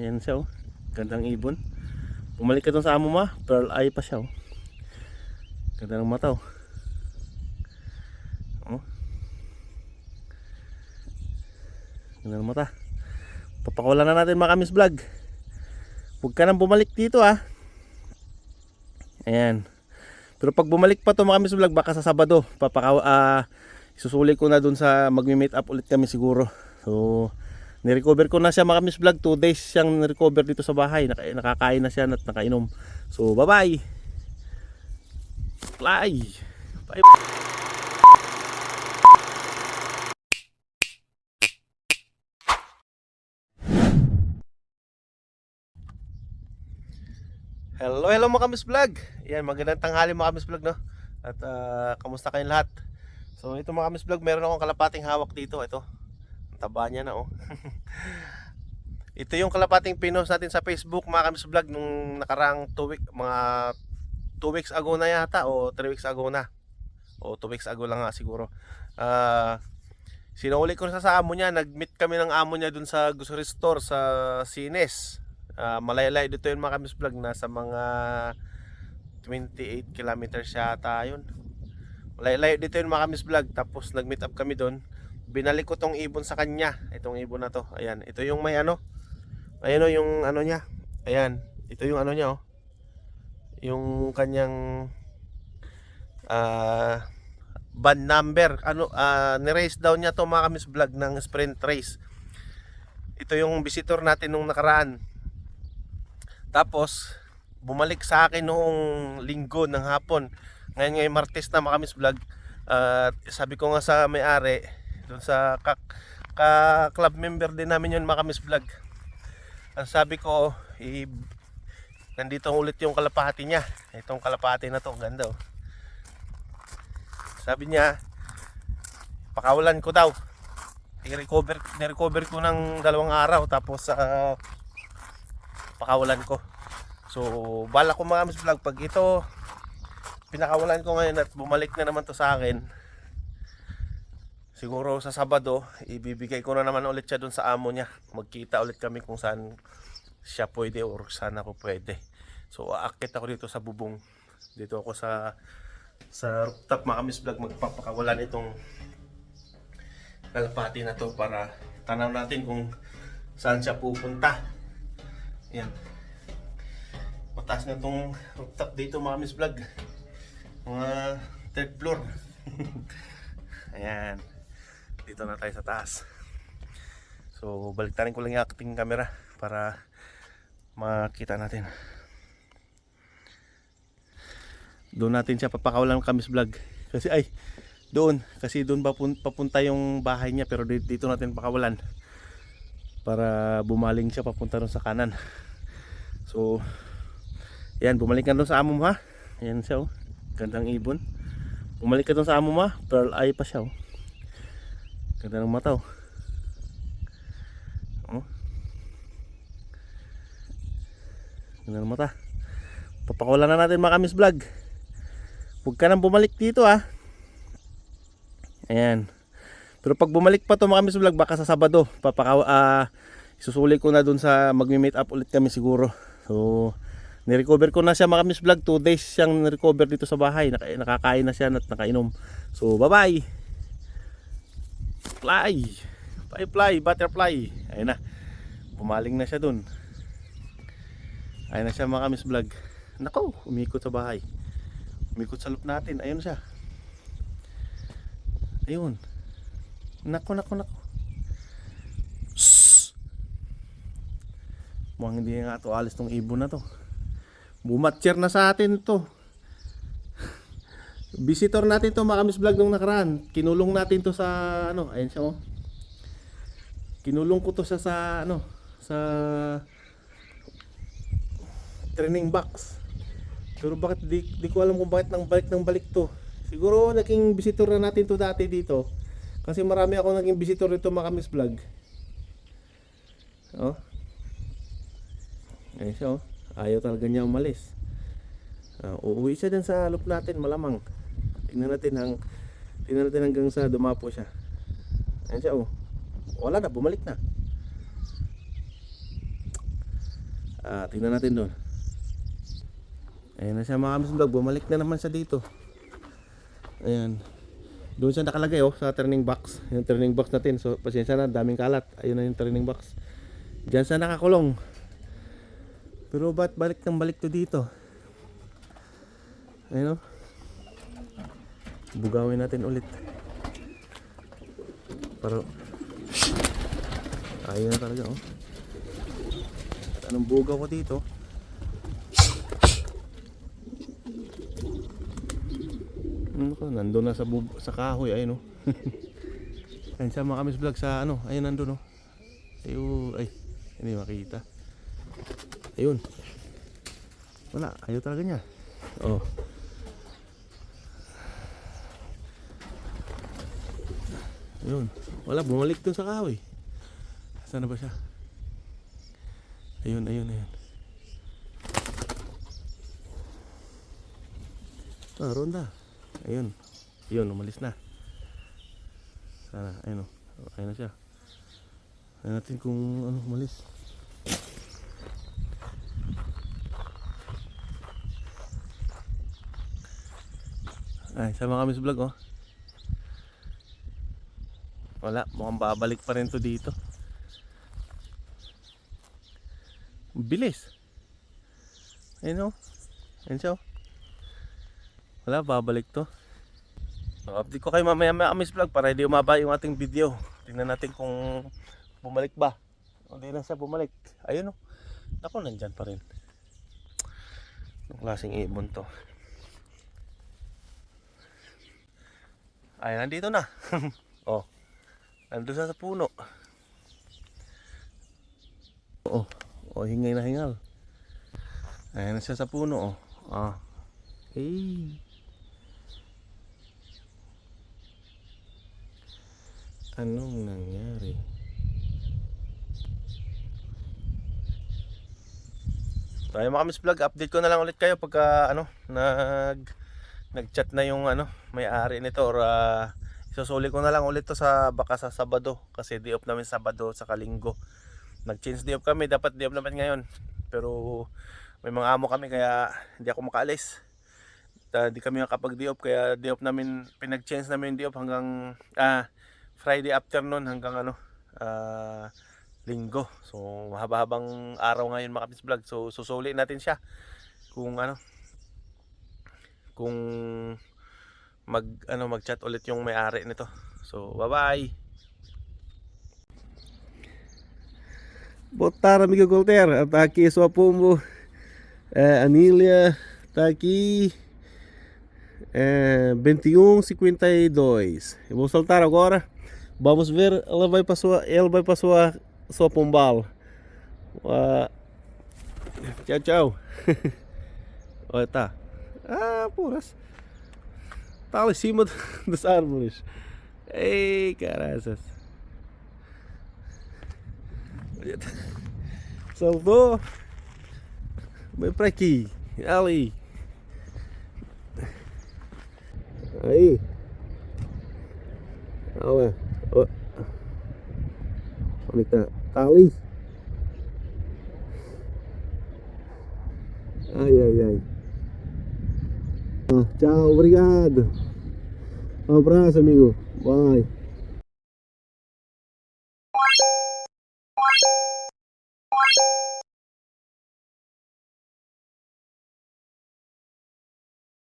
Ayan siya oh. Gandang ibon. Bumalik ka dun sa amo mo, ah. pearl eye pa siya oh. Ganda ng mata oh. Oh. Ganda ng mata. Papakawalan na natin mga kamis vlog. Huwag ka nang bumalik dito ah. Ayan. Pero pag bumalik pa to mga kamis vlog, baka sa Sabado, papaka ah, isusuli ko na dun sa magmi-meet up ulit kami siguro. So, Nirecover ko na siya mga miss vlog. 2 days siyang nirecover dito sa bahay. Naka, nakakain na siya at nakainom. So bye bye. Fly. Bye. Hello, hello mga kamis vlog. Yan, magandang tanghali mga kamis vlog no. At ah, kamusta kayong lahat? So ito mga kamis vlog, meron akong kalapating hawak dito. Ito. Taba niya na oh. Ito yung kalapating pinost natin sa Facebook mga kamis vlog nung nakarang 2 week, mga 2 weeks ago na yata o 3 weeks ago na. O 2 weeks ago lang nga siguro. Ah Sinuli ko sa sa amo niya, nag-meet kami ng amo niya dun sa grocery store sa Sines. Ah, malaylay dito yun mga kamis vlog, nasa mga 28 kilometers yata yun. Malaylay dito yun mga kamis vlog, tapos nag-meet up kami doon binalik ko tong ibon sa kanya itong ibon na to. Ayan ito yung may ano. Ayan o yung ano niya. Ayan ito yung ano niya oh. Yung kanyang ah band number. Ano ah ni-race down niya to mga kamis vlog ng sprint race. Ito yung visitor natin nung nakaraan. Tapos bumalik sa akin noong linggo ng hapon. Ngayon ngayon martes na mga kamis vlog. At sabi ko nga sa may-ari doon sa ka, ka club member din namin yun mga kamis vlog. Ang sabi ko i, nandito ulit yung kalapati niya. Itong kalapati na to ganda oh. sabi niya pakawalan ko daw. I-recover ni-recover ko ng dalawang araw tapos sa pakawalan ko. So bala ko mga kamis vlog pag ito pinakawalan ko ngayon at bumalik na naman to sa akin siguro sa Sabado ibibigay ko na naman ulit siya dun sa amo niya. Magkita ulit kami kung saan siya pwede or saan ako pwede. So aakit ako dito sa bubong. Dito ako sa sa rooftop. Mga miss vlog magpapakawalan itong kalapati na to para tanaw natin kung saan siya pupunta. Yan mataas na itong rooftop dito mga miss vlog. Mga third floor. Ayan dito na tayo sa taas. So baliktarin ko lang yung aking camera para makita natin. Doon natin siya papakawalan ng kamis vlog. Kasi ay doon. Kasi doon papun- papunta yung bahay niya pero di- dito natin pakawalan. Para bumaling siya papunta doon sa kanan. So yan bumalik ka doon sa amo mo ha? Yan siya oh. Gandang ibon. Bumalik ka doon sa amo mo ha? Pearl eye pa siya oh Ganda ng mata oh. Oh. Ganda ng mata. Papakawalan na natin mga kamis vlog. Huwag ka nang bumalik dito ah. Ayan. Pero pag bumalik pa to mga kamis vlog baka sa Sabado papaka ah, isusuli ko na dun sa magmi-meet up ulit kami siguro. So Nirecover ko na siya mga kamis vlog 2 days siyang nirecover dito sa bahay Naka, nakakain na siya at nakainom so bye bye fly. Fly fly butterfly. Ayun na. Pumaling na siya dun. Ayun na siya mga kamis vlog. Nako umikot sa bahay. Umikot sa loop natin. Ayun siya. Ayun. Nako nako nako. Shhh! mukhang hindi nga to alis tong ibon na to. Bumatcher na sa atin to Visitor natin to mga kamis vlog nung nakaraan. Kinulong natin to sa ano, ayun siya oh. Kinulong ko to sa sa ano, sa training box. Pero bakit di, di ko alam kung bakit nang balik nang balik to. Siguro naging visitor na natin to dati dito. Kasi marami ako naging visitor dito mga kamis vlog. Oh. Ayun siya oh. Ayaw talaga niya umalis. Uh, uuwi siya din sa loop natin malamang. Tingnan natin hang tingnan natin hanggang sa dumapo siya. Ayan siya oh. Wala na, bumalik na. Ah, tingnan natin doon. Ayan na siya mga kamis vlog. Bumalik na naman siya dito. Ayan. Doon siya nakalagay oh, sa turning box. Yung turning box natin. So, pasensya na, daming kalat. Ayun na yung turning box. Diyan siya nakakulong. Pero ba't balik ng balik to dito? Ayun oh. Bugawin natin ulit. Pero Ayun na talaga oh. At anong bugaw ko dito? Ano ka, nandun na sa, bub- sa kahoy, ayun oh. ayun sa mga kamis vlog sa ano, ayun nandun oh. Ayun, ay, hindi makita. Ayun. Wala, ayaw talaga niya. Oh. Ayun. Wala, bumalik dun sa kahoy. Saan na ba siya? Ayun, ayun, ayun. Ah, ronda. Ayun. Ayun, umalis na. Sana, ayun o. Ayun na siya. Ayun natin kung ano, umalis. Ay, sama kami sa vlog oh. Wala, mukhang babalik pa rin to dito. Bilis. Ayun oh. Ayun siya oh. Wala, babalik to. Update ko kayo mamaya maya Miss Vlog para hindi umaba yung ating video. Tingnan natin kung bumalik ba. O, Hindi na siya bumalik. Ayun o. Ako, nandyan pa rin. Anong klaseng ibon to? Ay, nandito na. oh. Nandun sa puno. Oh. Oh, hingay na hingal. Ayan na siya sa puno. Oh. Ah. Hey. Anong nangyari? Tayo mga kamis vlog, update ko na lang ulit kayo pagka ano, nag nag-chat na yung ano, may-ari nito or uh, isusuli ko na lang ulit to sa baka sa Sabado kasi di off namin Sabado sa Kalinggo. Nag-change di off kami, dapat di off naman ngayon. Pero may mga amo kami kaya hindi ako makaalis. Uh, di kami makapag di off kaya di off namin pinag-change namin di off hanggang ah Friday afternoon hanggang ano ah, linggo. So mahaba-habang araw ngayon mga kapis vlog. So susuli natin siya kung ano kung mag ano mag-chat ulit yung may-ari nito. So bye-bye. Boa tarde, amigo Golter. Está aqui sua pombo. É, Anília está aqui. É, 2152. Eu vou soltar agora. Vamos ver. Ela vai para sua, ela vai para sua, sua pombal. Ah, tchau, tchau. Olha, tá. Ah, puras. Tá lá em cima do- das árvores. Ei, tá. Saltou. Vem pra aqui. Ali. Aí. Olha. Onde tá? Tá ali. Tchau, obrigado. Um abraço, amigo. Bye.